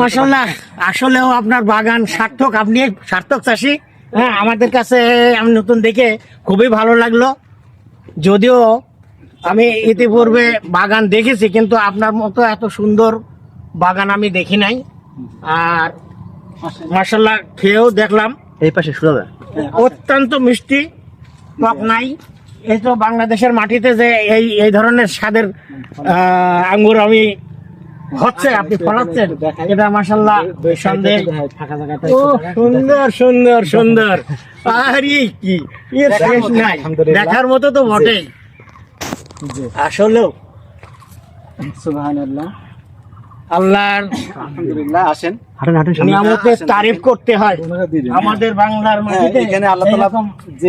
মাসাল্লাহ আসলেও আপনার বাগান সার্থক আপনি সার্থক চাষি। হ্যাঁ আমাদের কাছে আমি নতুন দেখে খুবই ভালো লাগল। যদিও আমি ইতিপূর্বে বাগান দেখেছি কিন্তু আপনার মতো এত সুন্দর বাগান আমি দেখি নাই। আর মাসাল্লাহ খেয়েও দেখলাম। এই পাশে সুরাদা অত্যন্ত মিষ্টি টক নাই। এই তো বাংলাদেশের মাটিতে যে এই এই ধরনের স্বাদের আঙ্গুর আমি হচ্ছে আপনি ফলাচ্ছেন এটা মাসাল্লাহ সন্দেহ। সুন্দর সুন্দর সুন্দর। আরে কি এর শেষ নাই। দেখার মতো তো বটেই। আসলেও। সুবহানাল্লাহ। আল্লাহর আলহামদুলিল্লাহ আসেন। হাঁটেন হাঁটেন সামনে। নিয়ামতের তারিফ করতে হয়। আমাদের বাংলার হ্যাঁ, মাটিতে এখানে আল্লাহ তাআলা এরকম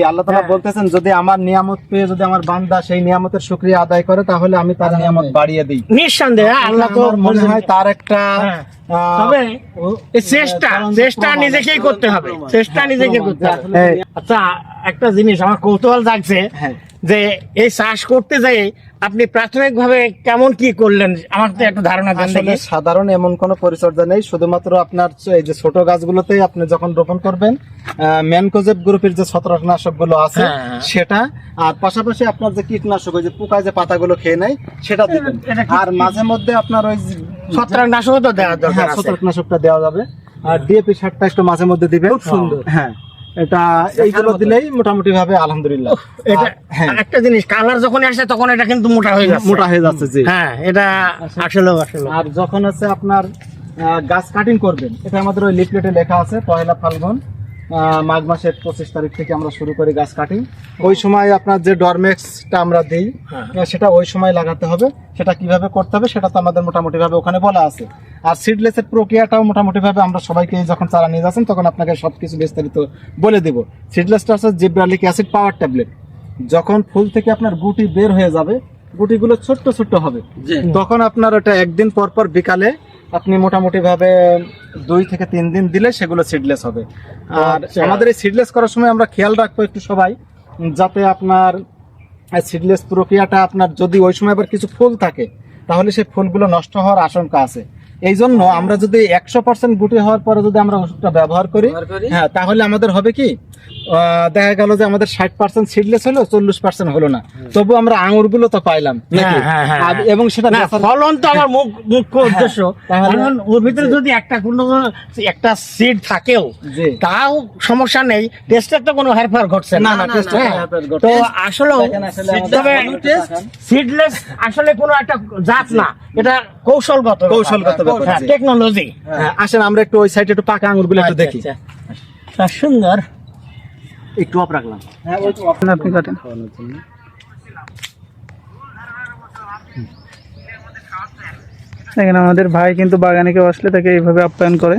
আল্লাহ তাআলা। বলতেছেন যদি আমার নিয়ামত পেয়ে যদি আমার বান্দা সেই নিয়ামতের শুকরিয়া আদায় করে তাহলে আমি তার নিয়ামত বাড়িয়ে দিই। নিঃসন্দেহে আল্লাহ তো মনে হয় তার একটা হ্যাঁ। তবে চেষ্টা চেষ্টা নিজেকেই করতে হবে। চেষ্টা নিজেকে করতে হবে। আচ্ছা একটা জিনিস আমার কৌতূহল জাগছে। হ্যাঁ। যে এই চাষ করতে যাই আপনি প্রাথমিক ভাবে কেমন কি করলেন? আমার তো একটু ধারণা দেন আসলে সাধারণ এমন কোনো পরিচর্যা নেই শুধুমাত্র আপনার এই যে ছোট গাছগুলোতেই আপনি যখন রোপণ করবেন ম্যানকোজেব গ্রুপের যে ছত্রাকনাশকগুলো আছে হ্যাঁ। সেটা আর পাশাপাশি আপনার যে কীটনাশক ওই যে পোকায় যে পাতাগুলো খেয়ে নেয় সেটা দিবেন। আর মাঝে মধ্যে আপনার ওই যে- ছত্রাকনাশক তো দরকার হ্যাঁ ছত্রাকনাশকটা দেওয়া যাবে। আর ডিএপি সারটা একটু মাঝে মধ্যে দিবেন। খুব সুন্দর। হ্যাঁ। এটা এইগুলো দিলেই মোটামুটি ভাবে আলহামদুলিল্লাহ এটা হ্যাঁ। একটা জিনিস কালার যখন আসে তখন এটা কিন্তু মোটা হয়ে যাচ্ছে। মোটা হয়ে যাচ্ছে জি। হ্যাঁ এটা আসলে আসলে। আর যখন হচ্ছে আপনার গাছ কাটিং করবেন এটা আমাদের ওই লিফলেটে লেখা আছে পয়লা ফাল্গুন মাঘ মাসের পঁচিশ তারিখ থেকে আমরা শুরু করি গাছ কাটিং ওই সময় আপনার যে ডরমেক্সটা আমরা দিই হ্যাঁ। সেটা ওই সময় লাগাতে হবে। সেটা কীভাবে করতে হবে সেটা তো আমাদের মোটামুটি ভাবে ওখানে বলা আছে। আর সিডলেসের প্রক্রিয়াটাও মোটামুটি ভাবে আমরা সবাইকে যখন চারা নিয়ে যাচ্ছেন তখন আপনাকে সবকিছু বিস্তারিত বলে দিব। সিডলেসটা হচ্ছে জিব্রালিক অ্যাসিড পাওয়ার ট্যাবলেট। যখন ফুল থেকে আপনার গুটি বের হয়ে যাবে গুটিগুলো ছোট্ট ছোট্ট হবে। তখন আপনার ওটা একদিন পর পর বিকালে আপনি মোটামুটি ভাবে দুই থেকে তিন দিন দিলে সেগুলো সিডলেস হবে। আর আচ্ছা। আমাদের এই সিডলেস করার সময় আমরা খেয়াল রাখব একটু সবাই যাতে আপনার সিডলেস প্রক্রিয়াটা আপনার যদি ওই সময় আবার কিছু ফুল থাকে তাহলে সেই ফুলগুলো নষ্ট হওয়ার আশঙ্কা আছে। এই জন্য আমরা যদি একশো পার্সেন্ট গুটি হওয়ার পরে যদি আমরা ওষুধটা ব্যবহার করি হ্যাঁ তাহলে আমাদের হবে কি দেখা গেল যে আমাদের ষাট পার্সেন্ট সিডলেস হলো চল্লিশ পার্সেন্ট হলো না। তবু আমরা আঙুরগুলো তো পাইলাম হ্যাঁ, হ্যাঁ, হ্যাঁ। এবং সেটা ফলন তো আমার মুখ্য উদ্দেশ্য। কারণ ওর ভিতরে যদি একটা কোনো একটা সিড থাকেও তাও সমস্যা নেই। টেস্টের তো কোনো হেরফের ঘটছে না, না তো আসলে। সিডলেস আসলে কোনো একটা জাত না। এটা কৌশলগত কৌশলগত। টেকনোলজি হ্যাঁ, আসেন আমরা একটু ওই সাইডে একটু পাকা আঙুরগুলো একটু দেখি। আচ্ছা, সুন্দর। একটু অফ রাখলাম। হ্যাঁ আপনি কাটেন। দেখেন আমাদের ভাই কিন্তু বাগানে কেউ আসলে তাকে এইভাবে আপ্যায়ন করে।